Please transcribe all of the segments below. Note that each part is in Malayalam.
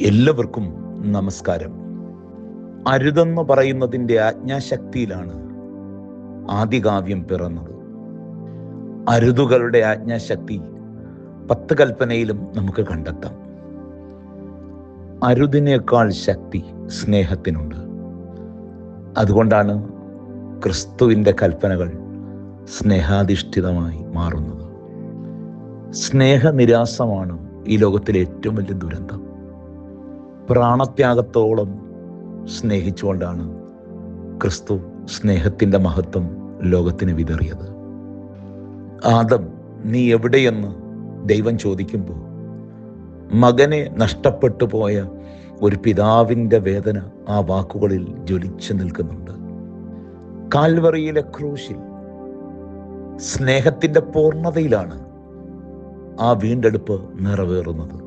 എല്ലാവർക്കും നമസ്കാരം. അരുതെന്ന് പറയുന്നതിന്റെ ആജ്ഞാശക്തിയിലാണ് ആദികാവ്യം പിറന്നത്. അരുതുകളുടെ ആജ്ഞാശക്തി പത്ത് കൽപ്പനയിലും നമുക്ക് കണ്ടെത്താം. അരുതിനേക്കാൾ ശക്തി സ്നേഹത്തിനുണ്ട്. അതുകൊണ്ടാണ് ക്രിസ്തുവിന്റെ കൽപ്പനകൾ സ്നേഹാധിഷ്ഠിതമായി മാറുന്നത്. സ്നേഹനിരാസമാണ് ഈ ലോകത്തിലെ ഏറ്റവും വലിയ ദുരന്തം. പ്രാണത്യാഗത്തോളം സ്നേഹിച്ചുകൊണ്ടാണ് ക്രിസ്തു സ്നേഹത്തിന്റെ മഹത്വം ലോകത്തിന് വിതറിയത്. ആദം നീ എവിടെയെന്ന് ദൈവം ചോദിക്കുമ്പോൾ മകനെ നഷ്ടപ്പെട്ടു പോയ ഒരു പിതാവിന്റെ വേദന ആ വാക്കുകളിൽ ജ്വലിച്ചു നിൽക്കുന്നുണ്ട്. കാൽവറിയിലെ ക്രൂശിൽ സ്നേഹത്തിന്റെ പൂർണതയിലാണ് ആ വീണ്ടെടുപ്പ് നിറവേറുന്നത്.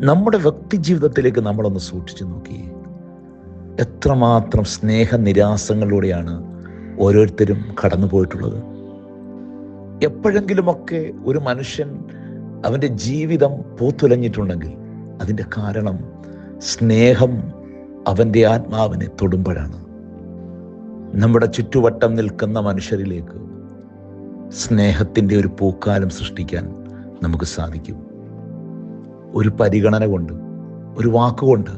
നമ്മുടെ വ്യക്തി ജീവിതത്തിലേക്ക് നമ്മളൊന്ന് സൂക്ഷിച്ചു നോക്കി. എത്രമാത്രം സ്നേഹ സ്നേഹനിരാസങ്ങളിലൂടെയാണ് ഓരോരുത്തരും കടന്നു പോയിട്ടുള്ളത് എപ്പോഴെങ്കിലുമൊക്കെ ഒരു മനുഷ്യൻ അവന്റെ ജീവിതം പൂത്തുലഞ്ഞിട്ടുണ്ടെങ്കിൽ അതിന്റെ കാരണം സ്നേഹം അവന്റെ ആത്മാവിനെ തൊടുമ്പോഴാണ്. നമ്മുടെ ചുറ്റുവട്ടം നിൽക്കുന്ന മനുഷ്യരിലേക്ക് സ്നേഹത്തിന്റെ ഒരു പൂക്കാലം സൃഷ്ടിക്കാൻ നമുക്ക് സാധിക്കും. ഒരു പരിഗണന കൊണ്ട് ഒരു വാക്കുകൊണ്ട്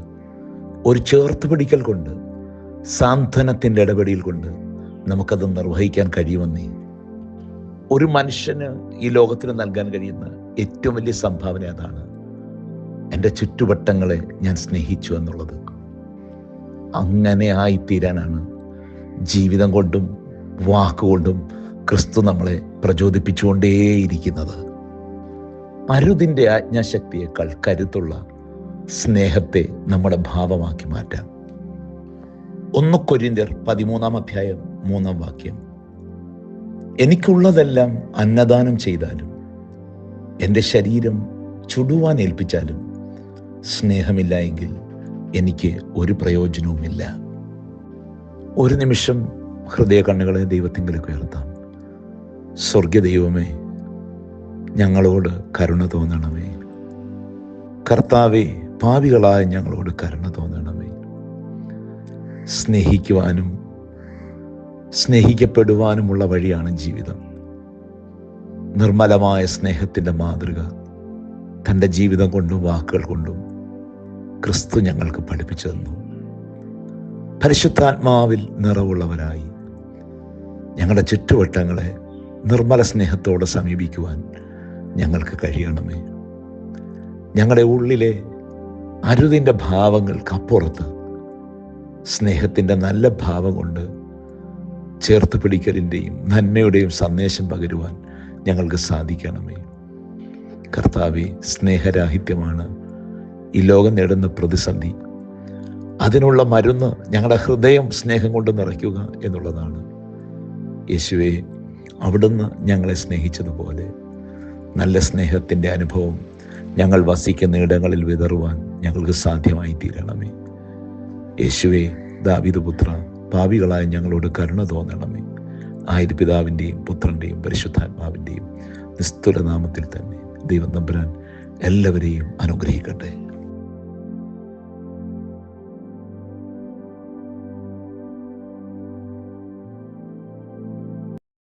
ഒരു ചേർത്ത് പിടിക്കൽ കൊണ്ട് സാന്ത്വനത്തിന്റെ ഇടപെടൽ കൊണ്ട് നമുക്കത് നിർവഹിക്കാൻ കഴിയുമെന്നേ ഒരു മനുഷ്യന് ഈ ലോകത്തിന് നൽകാൻ കഴിയുന്ന ഏറ്റവും വലിയ സംഭാവന അതാണ് എന്റെ ചുറ്റുവട്ടങ്ങളെ ഞാൻ സ്നേഹിച്ചു എന്നുള്ളത്. അങ്ങനെ ആയിത്തീരാനാണ് ജീവിതം കൊണ്ടും വാക്കുകൊണ്ടും ക്രിസ്തു നമ്മളെ പ്രചോദിപ്പിച്ചുകൊണ്ടേയിരിക്കുന്നത്. അരുതിന്റെ ആജ്ഞാശക്തിയേക്കാൾ കരുത്തുള്ള സ്നേഹത്തെ നമ്മുടെ ഭാവമാക്കി മാറ്റാം. ഒന്ന് കൊരിന്തിയർ പതിമൂന്നാം അധ്യായം മൂന്നാം വാക്യം. എനിക്കുള്ളതെല്ലാം അന്നദാനം ചെയ്താലും എന്റെ ശരീരം ചുടുവാൻ ഏൽപ്പിച്ചാലും സ്നേഹമില്ല എങ്കിൽ എനിക്ക് ഒരു പ്രയോജനവുമില്ല. ഒരു നിമിഷം ഹൃദയ കണ്ണുകളെ ദൈവത്തിങ്കിലേക്ക് ഉയർത്താം. സ്വർഗ ദൈവമേ ഞങ്ങളോട് കരുണ തോന്നണമേ. കർത്താവെ പാവികളായ ഞങ്ങളോട് കരുണ തോന്നണമേ. സ്നേഹിക്കുവാനും സ്നേഹിക്കപ്പെടുവാനുമുള്ള വഴിയാണ് ജീവിതം. നിർമ്മലമായ സ്നേഹത്തിന്റെ മാതൃക തന്റെ ജീവിതം കൊണ്ടും വാക്കുകൾ കൊണ്ടും ക്രിസ്തു ഞങ്ങൾക്ക് പഠിപ്പിച്ചു തന്നു. പരിശുദ്ധാത്മാവിൽ നിറവുള്ളവരായി ഞങ്ങളുടെ ചുറ്റുവട്ടങ്ങളെ നിർമ്മല സ്നേഹത്തോടെ സമീപിക്കുവാൻ ഞങ്ങൾക്ക് കഴിയണമേ. ഞങ്ങളുടെ ഉള്ളിലെ അരുതിന്റെ ഭാവങ്ങൾക്കപ്പുറത്ത് സ്നേഹത്തിന്റെ നല്ല ഭാവം കൊണ്ട് ചേർത്ത് പിടിക്കലിന്റെയും നന്മയുടെയും സന്ദേശം പകരുവാൻ ഞങ്ങൾക്ക് സാധിക്കണമേ. കർത്താവെ സ്നേഹരാഹിത്യമാണ് ഈ ലോകം നേടുന്ന പ്രതിസന്ധി. അതിനുള്ള മരുന്ന് ഞങ്ങളുടെ ഹൃദയം സ്നേഹം കൊണ്ട് നിറയ്ക്കുക എന്നുള്ളതാണ്. യേശുവെ അവിടുന്ന് ഞങ്ങളെ സ്നേഹിച്ചതുപോലെ നല്ല സ്നേഹത്തിന്റെ അനുഭവം ഞങ്ങൾ വസിക്കുന്ന ഇടങ്ങളിൽ വിതറുവാൻ ഞങ്ങൾക്ക് സാധ്യമായി തീരണമേ യേശുവേ ദാവിദ് പുത്ര പാവികളായ ഞങ്ങളോട് കരുണ തോന്നണമേ. ആയിരു പിതാവിന്റെയും പുത്രന്റെയും പരിശുദ്ധാത്മാവിന്റെയും നിസ്തുല നാമത്തിൽ തന്നെ ദൈവം തമ്പുരാൻ എല്ലാവരെയും അനുഗ്രഹിക്കട്ടെ.